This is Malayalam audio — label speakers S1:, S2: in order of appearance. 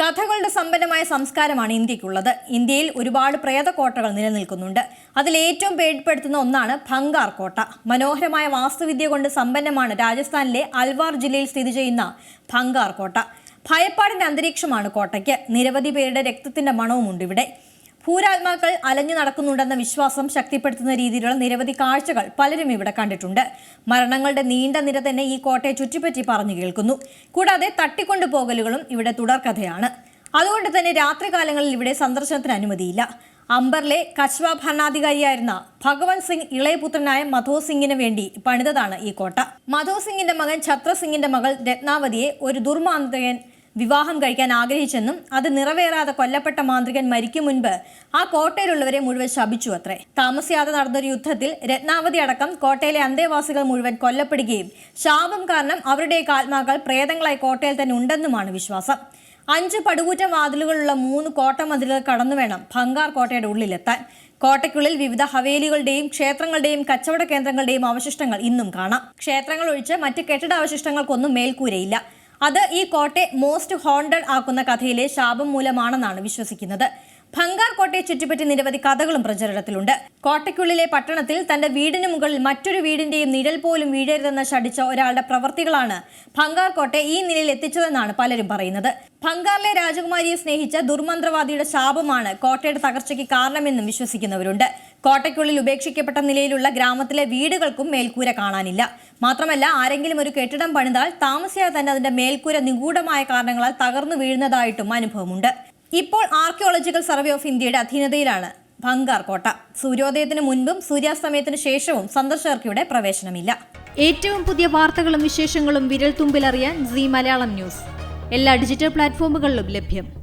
S1: കഥകളുടെ സമ്പന്നമായ സംസ്കാരമാണ് ഇന്ത്യക്കുള്ളത്. ഇന്ത്യയിൽ ഒരുപാട് പ്രേതക്കോട്ടകൾ നിലനിൽക്കുന്നുണ്ട്. അതിൽ ഏറ്റവും പേടിപ്പെടുത്തുന്ന ഒന്നാണ് ഭംഗാർ കോട്ട. മനോഹരമായ വാസ്തുവിദ്യ കൊണ്ട് സമ്പന്നമാണ് രാജസ്ഥാനിലെ അൽവാർ ജില്ലയിൽ സ്ഥിതി ചെയ്യുന്ന ഭംഗാർ കോട്ട. ഭയപ്പാടിന്റെ അന്തരീക്ഷമാണ് കോട്ടയ്ക്ക്. നിരവധി പേരുടെ രക്തത്തിന്റെ മണവുമുണ്ട് ഇവിടെ. ഭൂരാത്മാക്കൾ അലഞ്ഞു നടക്കുന്നുണ്ടെന്ന വിശ്വാസം ശക്തിപ്പെടുത്തുന്ന രീതിയിലുള്ള നിരവധി കാഴ്ചകൾ പലരും ഇവിടെ കണ്ടിട്ടുണ്ട്. മരണങ്ങളുടെ നീണ്ട നിര തന്നെ ഈ കോട്ടയെ ചുറ്റിപ്പറ്റി പറഞ്ഞു കേൾക്കുന്നു. കൂടാതെ തട്ടിക്കൊണ്ടുപോകലുകളും ഇവിടെ തുടർക്കഥയാണ്. അതുകൊണ്ട് തന്നെ രാത്രികാലങ്ങളിൽ ഇവിടെ സന്ദർശനത്തിന് അനുമതിയില്ല. അംബറിലെ കശ്വ ഭരണാധികാരിയായിരുന്ന ഭഗവത് സിംഗ് ഇളയപുത്രനായ മധോ സിംഗിന് വേണ്ടി പണിതതാണ് ഈ കോട്ട. മധോ സിംഗിന്റെ മകൻ ഛത്ര സിംഗിന്റെ മകൾ രത്നാവതിയെ ഒരു ദുർമാന്ത്രകൻ വിവാഹം കഴിക്കാൻ ആഗ്രഹിച്ചെന്നും അത് നിറവേറാതെ കൊല്ലപ്പെട്ട മാന്ത്രികൻ മരിക്കും മുൻപ് ആ കോട്ടയിലുള്ളവരെ മുഴുവൻ ശപിച്ചു അത്രേ. താമസിയാതെ നടന്നൊരു യുദ്ധത്തിൽ രത്നാവതി അടക്കം കോട്ടയിലെ അന്തേവാസികൾ മുഴുവൻ കൊല്ലപ്പെടുകയും ശാപം കാരണം അവരുടെ ആത്മാക്കൾ പ്രേതങ്ങളായി കോട്ടയിൽ തന്നെ ഉണ്ടെന്നുമാണ് വിശ്വാസം. അഞ്ച് പടുകൂറ്റ വാതിലുകളുള്ള മൂന്ന് കോട്ട മതിലുകൾ കടന്നു വേണം ഭംഗാർ കോട്ടയുടെ ഉള്ളിലെത്താൻ. കോട്ടയ്ക്കുള്ളിൽ വിവിധ ഹവേലികളുടെയും ക്ഷേത്രങ്ങളുടെയും കച്ചവട കേന്ദ്രങ്ങളുടെയും അവശിഷ്ടങ്ങൾ ഇന്നും കാണാം. ക്ഷേത്രങ്ങൾ ഒഴിച്ച് മറ്റ് കെട്ടിട അവശിഷ്ടങ്ങൾക്കൊന്നും മേൽക്കൂരയില്ല. അത് ഈ കോട്ടെ മോസ്റ്റ് ഹോണ്ടഡ് ആക്കുന്ന കഥയിലെ ശാപം മൂലമാണെന്നാണ് വിശ്വസിക്കുന്നത്. ഭങ്കാർ കോട്ടയെ ചുറ്റിപ്പറ്റി നിരവധി കഥകളും പ്രചരണത്തിലുണ്ട്. കോട്ടയ്ക്കുള്ളിലെ പട്ടണത്തിൽ തന്റെ വീടിന് മുകളിൽ മറ്റൊരു വീടിന്റെയും നിഴൽ പോലും വീഴരുതെന്ന് ശടിച്ച ഒരാളുടെ പ്രവർത്തികളാണ് ഭംഗാർ കോട്ടയെ ഈ നിലയിൽ എത്തിച്ചതെന്നാണ് പലരും പറയുന്നത്. ഭംഗാറിലെ രാജകുമാരിയെ സ്നേഹിച്ച ദുർമന്ത്രവാദിയുടെ ശാപമാണ് കോട്ടയുടെ തകർച്ചയ്ക്ക് കാരണമെന്നും വിശ്വസിക്കുന്നവരുണ്ട്. കോട്ടയ്ക്കുള്ളിൽ ഉപേക്ഷിക്കപ്പെട്ട നിലയിലുള്ള ഗ്രാമത്തിലെ വീടുകൾക്കും മേൽക്കൂര കാണാനില്ല. മാത്രമല്ല ആരെങ്കിലും ഒരു കെട്ടിടം പണിതാൽ താമസിയാതെ തന്നെ അതിന്റെ മേൽക്കൂര നിഗൂഢമായ കാരണങ്ങളാൽ തകർന്നു വീഴുന്നതായിട്ടും അനുഭവമുണ്ട്. ഇപ്പോൾ ആർക്കിയോളജിക്കൽ സർവേ ഓഫ് ഇന്ത്യയുടെ അധീനതയിലാണ് ഭംഗാർ കോട്ട. സൂര്യോദയത്തിന് മുൻപും സൂര്യാസ്തമയത്തിന് ശേഷവും സന്ദർശകർക്ക് ഇവിടെ പ്രവേശനമില്ല.
S2: ഏറ്റവും പുതിയ വാർത്തകളും വിശേഷങ്ങളും വിരൽ തുമ്പിലറിയാൻ സി മലയാളം ന്യൂസ്. എല്ലാ ഡിജിറ്റൽ പ്ലാറ്റ്ഫോമുകളിലും ലഭ്യം.